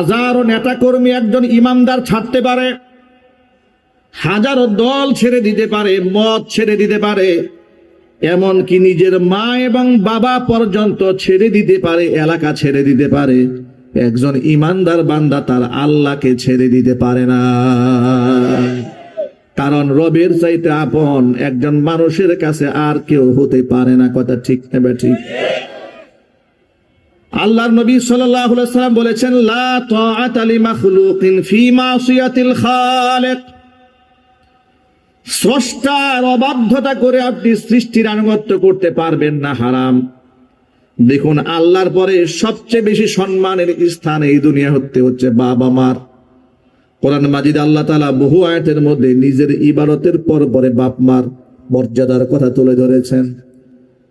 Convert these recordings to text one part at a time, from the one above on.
হাজারো নেতা কর্মী একজন ইমানদার ছাড়তে পারে, হাজারো দল ছেড়ে দিতে পারে, মত ছেড়ে দিতে পারে, এমনকি নিজের মা এবং বাবা পর্যন্ত ছেড়ে দিতে পারে, এলাকা ছেড়ে দিতে পারে। একজন ইমানদার বান্দা তার আল্লাহকে ছেড়ে দিতে পারে না। কারণ রবের চাইতে আপন একজন মানুষের কাছে আর কেউ হতে পারে না, কথা ঠিক নেবে ঠিক? আল্লাহর নবী সাল্লাম বলেছেন স্রষ্টার অবাধ্যতা করে আপনি সৃষ্টির আনুগত্য করতে পারবেন না, হারাম। দেখুন, আল্লাহর পরে সবচেয়ে বেশি সম্মানের স্থান এই দুনিয়া হতে হচ্ছে বাবা মার কোরআন মাজিদ আল্লাহ তালা বহু আয়াতের মধ্যে নিজের ইবারতের পর পরে বাপ মার মর্যাদার কথা তুলে ধরেছেন।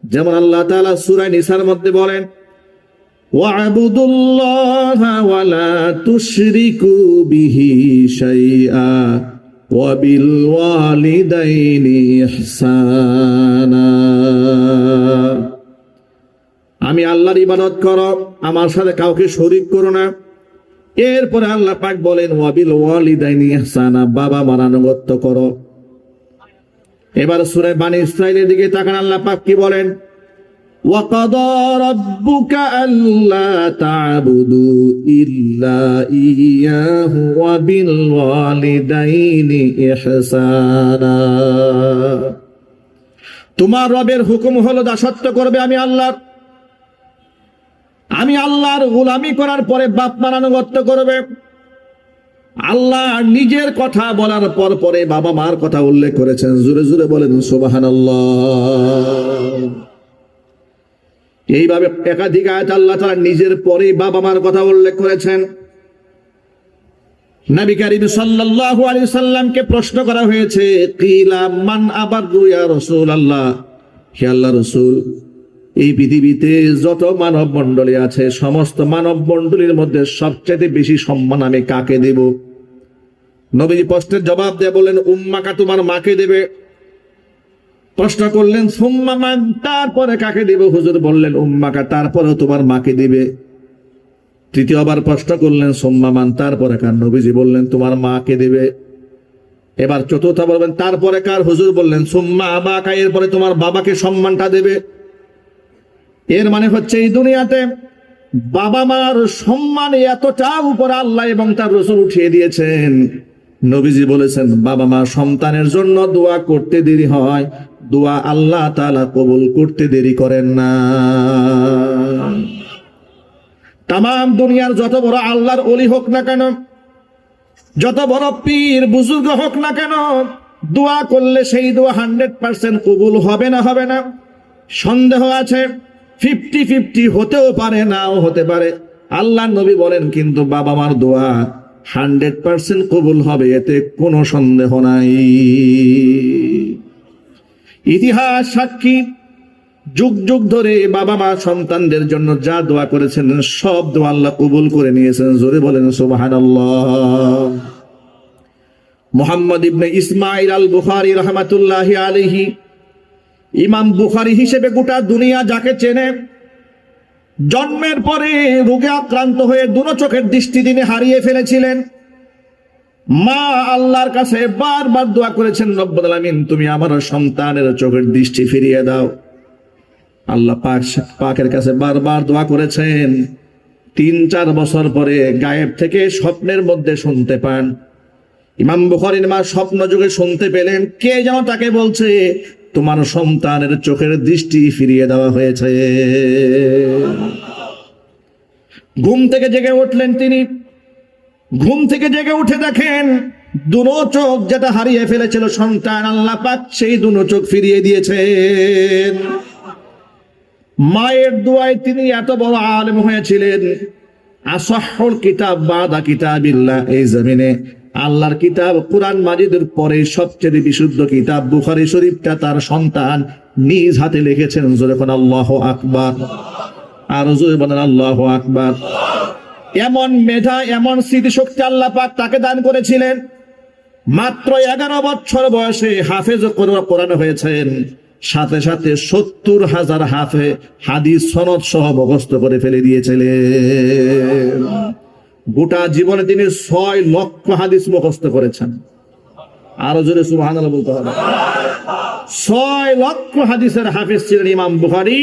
যেমন আল্লাহ তালা সুরাই নিসার মধ্যে বলেন واعبدوا الله ولا تشركوا به شيئا وبالوالدين إحسانا আমি আল্লাহর ইবাদত করো আমার সাথে কাউকে শরিক করো না এরপরে আল্লাহ পাক বলেন ওয়াবিল ওয়ালিদাইনি ইহসানা বাবা মার আনুগত্য করো এবার সূরা বানি ইসরাইলের দিকে তাকান আল্লাহ পাক কি বলেন وقضى ربك ألا تعبدوا إلا إياه وبالوالدين إحسانا তোমার রবের হুকুম হলো দাসত্ব করবে আমি আল্লাহর আমি আল্লাহর গোলামি করার পরে বাপ মার আনুগত্য করবে আল্লাহ নিজের কথা বলার পর পরে বাবা মার কথা উল্লেখ করেছেন জুড়ে জুড়ে বলেন সুবহানাল্লাহ এইভাবে একাধিক আয়াত আল্লাহ তারা নিজের পরে বাবা মার কথা উল্লেখ করেছেন। নবী সাল্লাল্লাহু আলাইহি প্রশ্ন করা হয়েছে, কিলা মান আবার ইয়া রাসূলুল্লাহ? হে আল্লাহ রাসূল, এই পৃথিবীতে যত মানব মণ্ডলী আছে, সমস্ত মানব মণ্ডলীর মধ্যে সবচেয়ে বেশি সম্মান আমি কাকে দেব? নবীজি প্রশ্নের জবাব দিয়ে বলেন উম্মাকা তোমার মাকে দেবে। প্রশ্ন করলেন সুম্মামান তারপরে কাকে দেবে? হুজুর বললেন, উম্মাকা, তারপরেও তোমার মাকে দিবে। তৃতীয়বার প্রশ্ন করলেন সোম্মামান তারপরে কার? নবীজি বললেন, তোমার মাকে দেবে। এবার চতুর্থ বলবেন, তারপরে কার? হুজুর বললেন, সুম্মা আবাকা, এরপরে তোমার বাবাকে সম্মানটা দেবে। এর মানে হচ্ছে, এই দুনিয়াতে বাবা মার সম্মান এতটা উপরে আল্লাহ এবং তার রসুল উঠিয়ে দিয়েছেন। নবীজি বলেছেন, বাবা মা সন্তানের জন্য দোয়া করতে দেরি হয় দোয়া আল্লাহ তালা কবুল করতে দেরি করেন না। তাম দুনিয়ার যত বড় আল্লাহর অলি হোক না কেন, যত বড় পীর, বুজুর্গ হোক না কেন, দোয়া করলে সেই দোয়া হান্ড্রেড পার্সেন্ট কবুল হবে না হবে না। সন্দেহ আছে, ফিফটি ফিফটি হতেও পারে, নাও হতে পারে। আল্লাহ নবী বলেন, কিন্তু বাবা মার দোয়া হান্ড্রেড পার্সেন্ট কবুল হবে, এতে কোনো সন্দেহ নাই। ইতিহাস সাক্ষী। যুগ যুগ ধরে বাবা মা সন্তানদের জন্য যা দোয়া করেছেন, সব দোয়া আল্লাহ কবুল করে নিয়েছেন। জোরে বলেন সুবাহান মোহাম্মদ ইবনে ইসমাইল আল বুখারি রহমাতুল্লাহ আলিহি ইমাম বুখারি হিসেবে গোটা দুনিয়া যাকে চেনে, জন্মের পরে রোগে আক্রান্ত হয়ে দুনো চোখের দৃষ্টি তিনি হারিয়ে ফেলেছিলেন। মা আল্লাহর কাছে বারবার দোয়া করেছেন, রব্বুল আলামিন, তুমি আমার সন্তানের চোখের দৃষ্টি ফিরিয়ে দাও। আল্লাহ পাক পাকের কাছে বারবার দোয়া করেছেন, তিন, চার বছর পরে গায়েব থেকে স্বপ্নের মধ্যে শুনতে পান। ইমাম বুখারীর মা স্বপ্ন যুগে শুনতে পেলেন, কে যেন তাকে বলছে, তোমার সন্তানের চোখের দৃষ্টি ফিরিয়ে দেওয়া হয়েছে। ঘুম থেকে জেগে উঠলেন তিনি ঘুম থেকে জেগে উঠে দেখেন দুনো চোখ যেটা হারিয়ে ফেলেছিল সন্তান আল্লাহ পাক সেই দুনো চোখ ফিরিয়ে দিয়েছেন। মায়ের দোয়ায় তিনি এত বড় আলেম হয়েছিলেন। আসহল কিতাব বাদা কিতাবিল্লাহ, এই জমিনে আল্লাহর কিতাব কোরআন মাজিদের পরে সবচেয়ে বিশুদ্ধ কিতাব বুখারি শরীফটা তার সন্তান নিজ হাতে লিখেছেন যখন আল্লাহ আকবার। আর জোরে বলেন আল্লাহ আকবার। এমন মেধা, এমন স্মৃতিশক্তি আল্লাহ পাক তাকে দান করেছিলেন। মাত্র এগারো বছর বয়সে হাফেজ কোরআন হয়েছেন। সাথে সাথে সত্তর হাজার হাফে হাদিস সনদ সহ মুখস্থ করে ফেলে দিয়েছিলেন। গোটা জীবনে তিনি ছয় লক্ষ হাদিস মুখস্থ করেছেন। আরও জোরে সুবাহ বলতে হবে। ছয় লক্ষ হাদিসের হাফিজ ছিলেন ইমাম বুখারি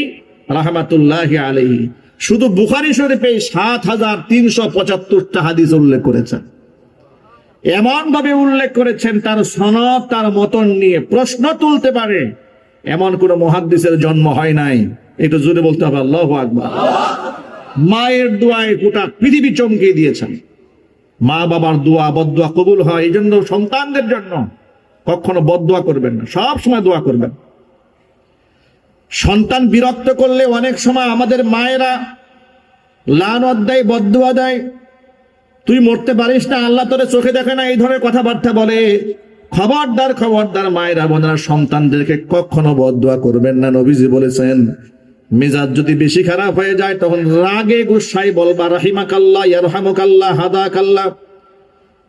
রাহমাতুল্লাহ আলহি শুধু বুখারি শরীফে সাত হাজার তিনশো পঁচাত্তরটা হাদিস উল্লেখ করেছেন। এমন ভাবে উল্লেখ করেছেন, তার সনদ, তার মতন নিয়ে প্রশ্ন তুলতে পারে। এমন কোন মহাদ্দিসের জন্ম হয় নাই। এটা জোরে বলতে হবে, আল্লাহ আকবার। মায়ের দোয়ায় গোটা পৃথিবী চমকে দিয়েছেন। মা বাবার দোয়া বদুয়া কবুল হয়, এই জন্য সন্তানদের জন্য কখনো বদুয়া করবেন না, সব সময় দোয়া করবেন। সন্তান বিরক্ত করলে অনেক সময় আমাদের মায়েরা লান দেয় বদুয়া দেয় তুই মরতে পারিস না, আল্লাহ তোরে চোখে দেখে না, এই ধরনের কথাবার্তা বলে। খবরদার খবরদার মায়েরা, বোনেরা, সন্তানদেরকে কখনো বদুয়া করবেন না, নবীজি বলেছেন, মেজাজ যদি বেশি খারাপ হয়ে যায়, তখন রাগে গুসাই বলবা রাহিমাকাল্লাহ, ইয়ারহামুকাল্লাহ, হাদাকাল্লাহ।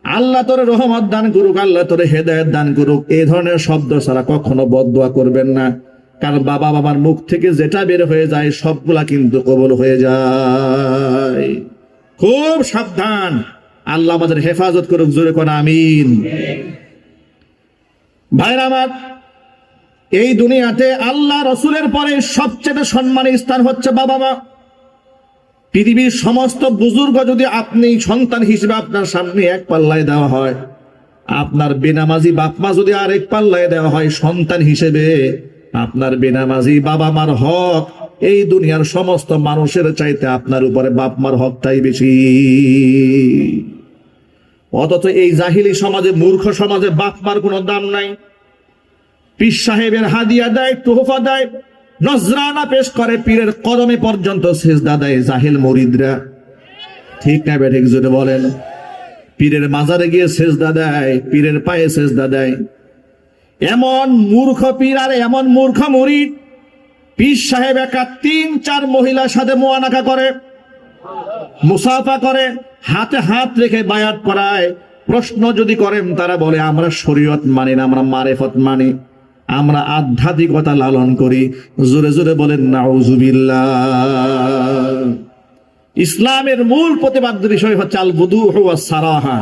আল্লাহ তোরে রহমত দান করুক, আল্লাহ তোরে হেদায়ত দান করুক, এই ধরনের শব্দ ছাড়া কখনো বদুয়া করবেন না। কারণ বাবা বাবার মুখ থেকে যেটা বের হয়ে যায়, সবগুলা কিন্তু কবল হয়ে যায়। খুব সাবধান। আল্লাহ আমাদের হেফাজত করুক, জোরে কোন, আমিন। ভাইরা আমার, এই দুনিয়াতে আল্লাহ রসুলের পরে সবচেয়ে সম্মানের স্থান হচ্ছে বাবা মা। পৃথিবীর সমস্ত বুজুর্গ যদি আপনি সন্তান হিসেবে আপনার সামনে এক পাল্লায় দেওয়া হয়, আপনার বেনামাজি বাপ মা যদি আরেক পাল্লায় দেওয়া হয় সন্তান হিসেবে আপনার বেনামাজি বাবা মার হক, এই দুনিয়ার সমস্ত মানুষের চাইতে আপনার উপরে বাপ মার হকটাই বেশি। অথচ এই জাহিলি সমাজে, মূর্খ সমাজে বাপ মার কোনো দাম নাই। পীর সাহেবের হাদিয়া দেয়, তোহফা দেয়, নজরানা পেশ করে পীরের কদমে পর্যন্ত সেজদা দেয় জাহিল মরিদরা। ঠিক না বেঠিক বলেন, পীরের মাজারে গিয়ে সেজদা দেয়, পীরের পায়ে সেজদা দেয়। এমন মূর্খ পীর আর এমন মূর্খ মরিদ। পীর সাহেব একা তিন, চার মহিলার সাথে মোয়ানাকা করে, মুসাফা করে, হাতে হাত রেখে বায়াত করায়। প্রশ্ন যদি করেন তারা বলে, আমরা শরীয়ত মানি না, আমরা মারেফত মানি, আমরা আধ্যাত্মিকতা লালন করি। জোরে জোরে বলেন নাউজুবিল্লাহ ইসলামের মূল প্রতিপাদ্য বিষয় হচ্ছে আল বুদু সারাহা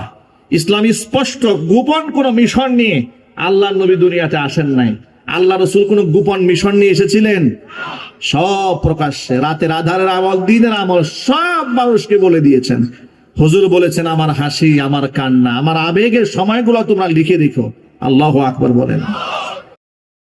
ইসলাম স্পষ্ট, গোপন কোন মিশন নিয়ে আল্লাহ নবী দুনিয়াতে আসেন নাই। আল্লাহ রসুল কোন গোপন মিশন নিয়ে এসেছিলেন? সব প্রকাশ্যে, রাতের আধারের আমল, দিনের আমল, সব মানুষকে বলে দিয়েছেন। হজুর বলেছেন, আমার হাসি, আমার কান্না, আমার আবেগের সময়গুলো তোমরা লিখে দেখো আল্লাহ আকবর বলেন।